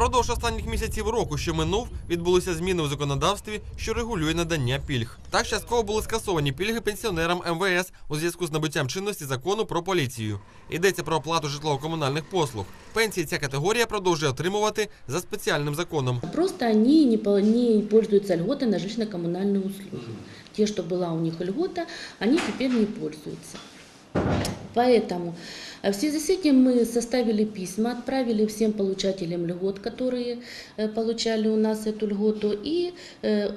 Впродовж останніх місяців року, що минув, відбулися зміни у законодавстві, що регулює надання пільг. Так частково були скасовані пільги пенсіонерам МВС у зв'язку з набуттям чинності закону про поліцію. Йдеться про оплату житлово-комунальних послуг. Пенсії ця категорія продовжує отримувати за спеціальним законом. Просто они не, по- не пользуются льготой на жилищно-коммунальные услуги. Те, что была у них льгота, они теперь не пользуются. Поэтому э, в связи с этим мы составили письма, отправили всем получателям льгот, которые э, получали у нас эту льготу, и э,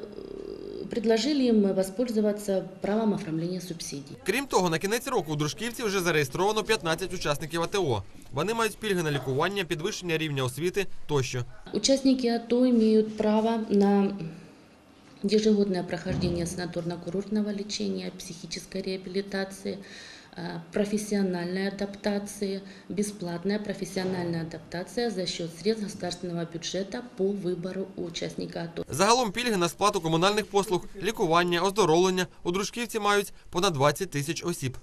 предложили им воспользоваться правом оформления субсидий. Крім того, на кінець року у Дружківці вже зареєстровано 15 учасників АТО. Вони мають пільги на лікування, підвищення рівня освіти тощо. Участники АТО имеют право на ежегодное прохождение санаторно-курортного лечения, психической реабилитации, э, профессиональной адаптации, бесплатная профессиональная адаптация за счет средств государственного бюджета по выбору участника АТО. Загалом пільги на сплату комунальних послуг, лікування, оздоровлення у Дружківці мають понад 20 тисяч осіб.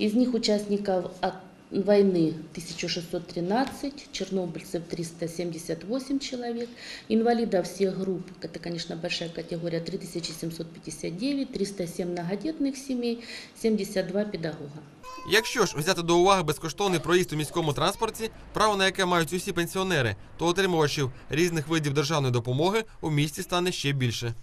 Из них участников от войны 1613, чернобыльцев 378 человек, инвалидов всех групп, это, конечно, большая категория, 3759, 307 многодетных семей, 72 педагога. Якщо ж взяти до уваги безкоштовний проїзд у міському транспорті, право на яке мають усі пенсіонери, то отримувачів різних видів державної допомоги у місті стане ще більше.